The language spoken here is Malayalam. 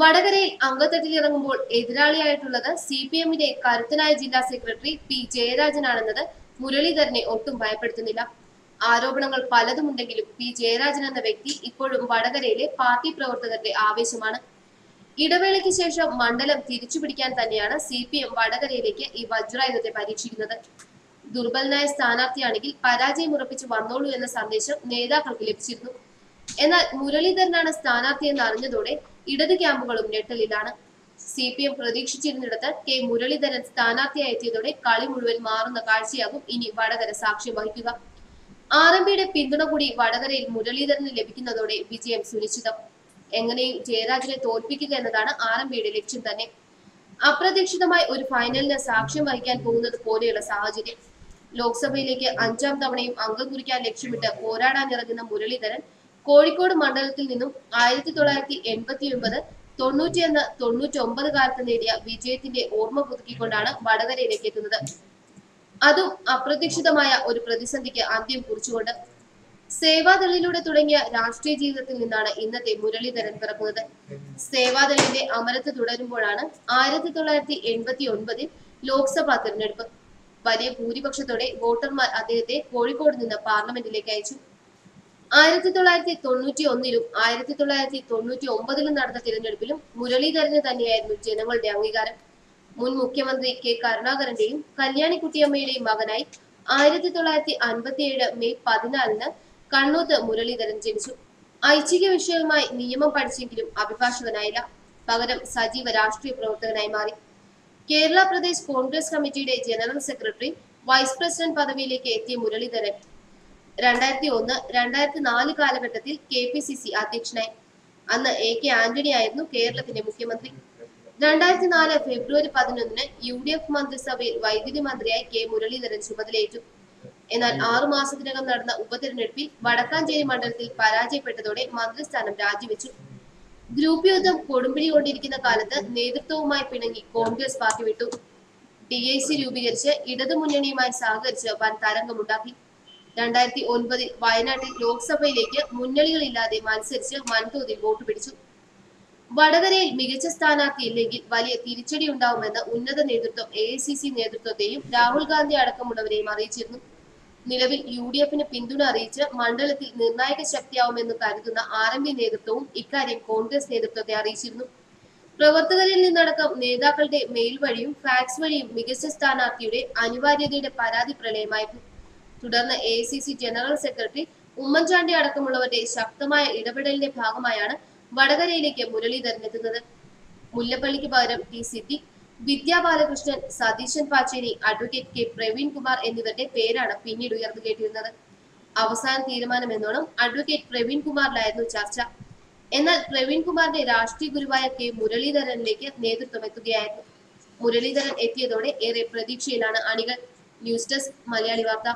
വടകരയിൽ അംഗത്വത്തിൽ ഇറങ്ങുമ്പോൾ എതിരാളിയായിട്ടുള്ളത് സി പി എമ്മിന്റെ കരുത്തനായ ജില്ലാ സെക്രട്ടറി പി ജയരാജനാണെന്നത് മുരളീധരനെ ഒട്ടും ഭയപ്പെടുത്തുന്നില്ല. ആരോപണങ്ങൾ പലതുമുണ്ടെങ്കിലും പി ജയരാജൻ എന്ന വ്യക്തി ഇപ്പോഴും വടകരയിലെ പാർട്ടി പ്രവർത്തകരുടെ ആവേശമാണ്. ഇടവേളയ്ക്ക് ശേഷം മണ്ഡലം തിരിച്ചുപിടിക്കാൻ തന്നെയാണ് സി പി എം വടകരയിലേക്ക് ഈ വജ്രായുധത്തെ പരീക്ഷിക്കുന്നത്. ദുർബലനായ സ്ഥാനാർത്ഥിയാണെങ്കിൽ പരാജയം ഉറപ്പിച്ച് വന്നോളൂ എന്ന സന്ദേശം നേതാക്കൾക്ക് ലഭിച്ചിരുന്നു. എന്നാൽ മുരളീധരനാണ് സ്ഥാനാർത്ഥി എന്ന് അറിഞ്ഞതോടെ ഇടത് ക്യാമ്പുകളും ഞെട്ടലിലാണ്. സി പി എം പ്രതീക്ഷിച്ചിരുന്നിടത്ത് കെ മുരളീധരൻ സ്ഥാനാർത്ഥിയായി എത്തിയതോടെ കളി മുഴുവൻ മാറുന്ന കാഴ്ചയാകും ഇനി വടകര സാക്ഷ്യം വഹിക്കുക. ആർ എം പിയുടെ പിന്തുണ കൂടി വടകരയിൽ മുരളീധരന് ലഭിക്കുന്നതോടെ വിജയം സുനിശ്ചിതം. എങ്ങനെയും ജയരാജനെ തോൽപ്പിക്കുക എന്നതാണ് ആർ എം പിയുടെ ലക്ഷ്യം തന്നെ. അപ്രതീക്ഷിതമായി ഒരു ഫൈനലിന് സാക്ഷ്യം വഹിക്കാൻ പോകുന്നത് പോലെയുള്ള സാഹചര്യം. ലോക്സഭയിലേക്ക് അഞ്ചാം തവണയും അംഗം കുറിക്കാൻ ലക്ഷ്യമിട്ട് പോരാടാനിറങ്ങുന്ന മുരളീധരൻ കോഴിക്കോട് മണ്ഡലത്തിൽ നിന്നും ആയിരത്തി തൊള്ളായിരത്തി എൺപത്തി ഒൻപത് തൊണ്ണൂറ്റിയൊന്ന് തൊണ്ണൂറ്റി ഒമ്പത് കാലത്ത് നേടിയ വിജയത്തിന്റെ ഓർമ്മ പുതുക്കിക്കൊണ്ടാണ് വടകരയിലേക്ക് എത്തുന്നത്. അതും അപ്രതീക്ഷിതമായ ഒരു പ്രതിസന്ധിക്ക് അന്ത്യം കുറിച്ചുകൊണ്ട് സേവാദളിലൂടെ തുടങ്ങിയ രാഷ്ട്രീയ ജീവിതത്തിൽ നിന്നാണ് ഇന്നത്തെ മുരളീധരൻ പിറക്കുന്നത്. സേവാദളിന്റെ അമരത്ത് തുടരുമ്പോഴാണ് ആയിരത്തി തൊള്ളായിരത്തി എൺപത്തി ഒൻപതിൽ ലോക്സഭാ തിരഞ്ഞെടുപ്പ്. വലിയ ഭൂരിപക്ഷത്തോടെ വോട്ടർമാർ അദ്ദേഹത്തെ കോഴിക്കോട് നിന്ന് പാർലമെന്റിലേക്ക് അയച്ചു. ആയിരത്തി തൊള്ളായിരത്തി തൊണ്ണൂറ്റി ഒന്നിലും ആയിരത്തി തൊള്ളായിരത്തി തൊണ്ണൂറ്റി ഒമ്പതിലും നടന്ന തിരഞ്ഞെടുപ്പിലും മുരളീധരന് തന്നെയായിരുന്നു ജനങ്ങളുടെ അംഗീകാരം. മുൻ മുഖ്യമന്ത്രി കെ. കരുണാകരന്റെയും കല്യാണിക്കുട്ടിയമ്മയുടെയും മകനായി ആയിരത്തി തൊള്ളായിരത്തി അൻപത്തിയേഴ് മെയ് പതിനാലിന് കണ്ണൂത്ത് മുരളീധരൻ ജനിച്ചു. ഐച്ഛിക വിഷയവുമായി നിയമം പഠിച്ചെങ്കിലും അഭിഭാഷകനായില്ല. പകരം സജീവ രാഷ്ട്രീയ പ്രവർത്തകനായി മാറി. കേരള പ്രദേശ് കോൺഗ്രസ് കമ്മിറ്റിയുടെ ജനറൽ സെക്രട്ടറി വൈസ് പ്രസിഡന്റ് പദവിയിലേക്ക് എത്തിയ മുരളീധരൻ രണ്ടായിരത്തി ഒന്ന് രണ്ടായിരത്തി നാല് കാലഘട്ടത്തിൽ കെ പി സി സി അധ്യക്ഷനായി. അന്ന് എ കെ ആന്റണി ആയിരുന്നു കേരളത്തിന്റെ മുഖ്യമന്ത്രി. രണ്ടായിരത്തി നാല് ഫെബ്രുവരി പതിനൊന്നിന് യു ഡി എഫ് മന്ത്രിസഭയിൽ വൈദ്യുതി മന്ത്രിയായി കെ മുരളീധരൻ ചുമതലയേറ്റു. എന്നാൽ ആറു മാസത്തിനകം നടന്ന ഉപതെരഞ്ഞെടുപ്പിൽ വടക്കാഞ്ചേരി മണ്ഡലത്തിൽ പരാജയപ്പെട്ടതോടെ മന്ത്രിസ്ഥാനം രാജിവെച്ചു. ഗ്രൂപ്പ് യുദ്ധം കൊടുമ്പിരി കൊണ്ടിരിക്കുന്ന കാലത്ത് നേതൃത്വവുമായി പിണങ്ങി കോൺഗ്രസ് പാർട്ടി വിട്ടു. ഡി ഐ സി രൂപീകരിച്ച് ഇടതു മുന്നണിയുമായി സഹകരിച്ച് വൻ തരംഗമുണ്ടാക്കി. രണ്ടായിരത്തി ഒൻപതിൽ വയനാട്ടിൽ ലോക്സഭയിലേക്ക് മുന്നണികളില്ലാതെ മത്സരിച്ച് വൻതോതിൽ വോട്ട് പിടിച്ചു. വടകരയിൽ മികച്ച സ്ഥാനാർത്ഥി ഇല്ലെങ്കിൽ വലിയ തിരിച്ചടി ഉണ്ടാവുമെന്ന് ഉന്നത നേതൃത്വം എ നേതൃത്വത്തെയും രാഹുൽ ഗാന്ധി അടക്കമുള്ളവരെയും അറിയിച്ചിരുന്നു. നിലവിൽ യു ഡി എഫിന് പിന്തുണ അറിയിച്ച് മണ്ഡലത്തിൽ നിർണായക ശക്തിയാവുമെന്ന് കരുതുന്ന ആർ എം പി നേതൃത്വവും ഇക്കാര്യം കോൺഗ്രസ് നേതൃത്വത്തെ അറിയിച്ചിരുന്നു. പ്രവർത്തകരിൽ നിന്നടക്കം നേതാക്കളുടെ മെയിൽ വഴിയും ഫാക്സ് വഴിയും മികച്ച സ്ഥാനാർത്ഥിയുടെ അനിവാര്യതയുടെ പരാതി പ്രളയമായിരുന്നു. തുടർന്ന് എ ജനറൽ സെക്രട്ടറി ഉമ്മൻചാണ്ടി അടക്കമുള്ളവരുടെ ശക്തമായ ഇടപെടലിന്റെ ഭാഗമായാണ് വടകരയിലേക്ക് മുരളീധരൻ എത്തുന്നത് മുല്ലപ്പള്ളിക്ക് പകരം ടി സിറ്റി വിദ്യാ ബാലകൃഷ്ണൻ സതീശൻ പാച്ചേനി അഡ്വക്കേറ്റ് കെ പ്രവീൺ കുമാർ എന്നിവരുടെ പേരാണ് പിന്നീട് ഉയർന്നു കേട്ടിരുന്നത്. അവസാന തീരുമാനമെന്നോണം അഡ്വക്കേറ്റ് പ്രവീൺ കുമാറിലായിരുന്നു ചർച്ച. എന്നാൽ പ്രവീൺ കുമാറിന്റെ രാഷ്ട്രീയ ഗുരുവായ കെ മുരളീധരനിലേക്ക് നേതൃത്വം എത്തുകയായിരുന്നു. മുരളീധരൻ എത്തിയതോടെ ഏറെ പ്രതീക്ഷയിലാണ് അണികൾ. ന്യൂസ് ഡെസ്ക് മലയാളി വാർത്ത.